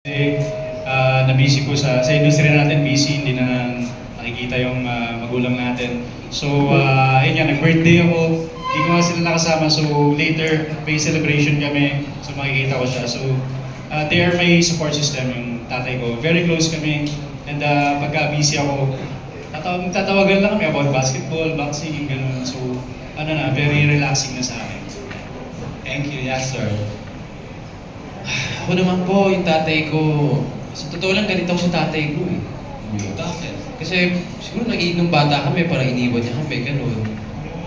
Kasi ah, na-busy po sa, sa industry natin, busy, hindi na nakikita yung ah, magulang natin. So, uh, ayun nga, nag-birthday ako, hindi ko nga sila nakasama, so later, may celebration kami, so makikita ko siya. So, ah, they are my support system, yung tatay ko. Very close kami, and uh, pagka busy ako, tatawag, tatawagan lang kami about basketball, boxing, ganun. So, ano na, very relaxing na sa akin. Thank you, yes sir. Ako naman po, yung tatay ko, sa totoo lang ganito ako sa tatay ko eh. Bakit? Kasi siguro nag nung bata kami, parang iniwan niya kami, ganun.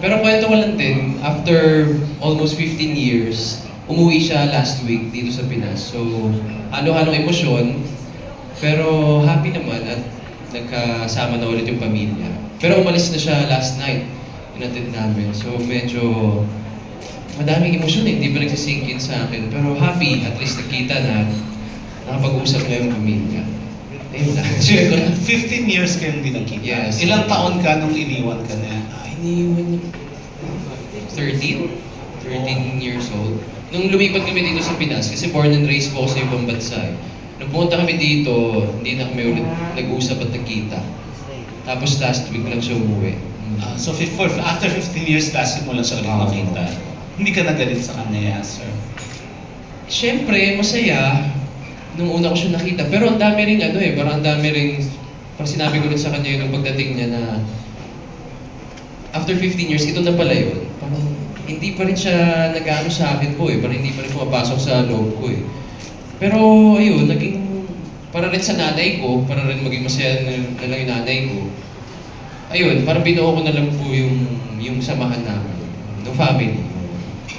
Pero kwento ko lang din, after almost 15 years, umuwi siya last week dito sa Pinas. So, halo-halong emosyon, pero happy naman at nagkasama na ulit yung pamilya. Pero umalis na siya last night, inatid namin. So, medyo madaming emosyon eh, hindi pa nagsisink in sa akin. Pero happy, at least nakita na nakapag-usap na yung pamilya. Ayun lang. Lang. 15 years kayong di nagkita. Yes. Ilang taon ka nung iniwan ka niya? Ah, iniwan niya. 13? 13 years old. Nung lumipat kami dito sa Pinas, kasi born and raised po ako sa ibang bansa eh. Nung pumunta kami dito, hindi na kami ulit nag-usap at nagkita. Tapos last week lang siya umuwi. Ah, so for, after 15 years, last mo lang siya ulit nakita. Hindi ka nagalit sa kanya, yes sir. Siyempre, masaya nung una ko siya nakita. Pero ang dami rin ano eh, parang ang dami rin, parang sinabi ko rin sa kanya yun pagdating niya na after 15 years, ito na pala yun. Parang hindi pa rin siya nag-ano sa akin po eh. Parang hindi pa rin pumapasok sa loob ko eh. Pero ayun, naging para rin sa nanay ko, para rin maging masaya na, na lang yung nanay ko. Ayun, parang binuo ko na lang po yung, yung samahan namin, ng family.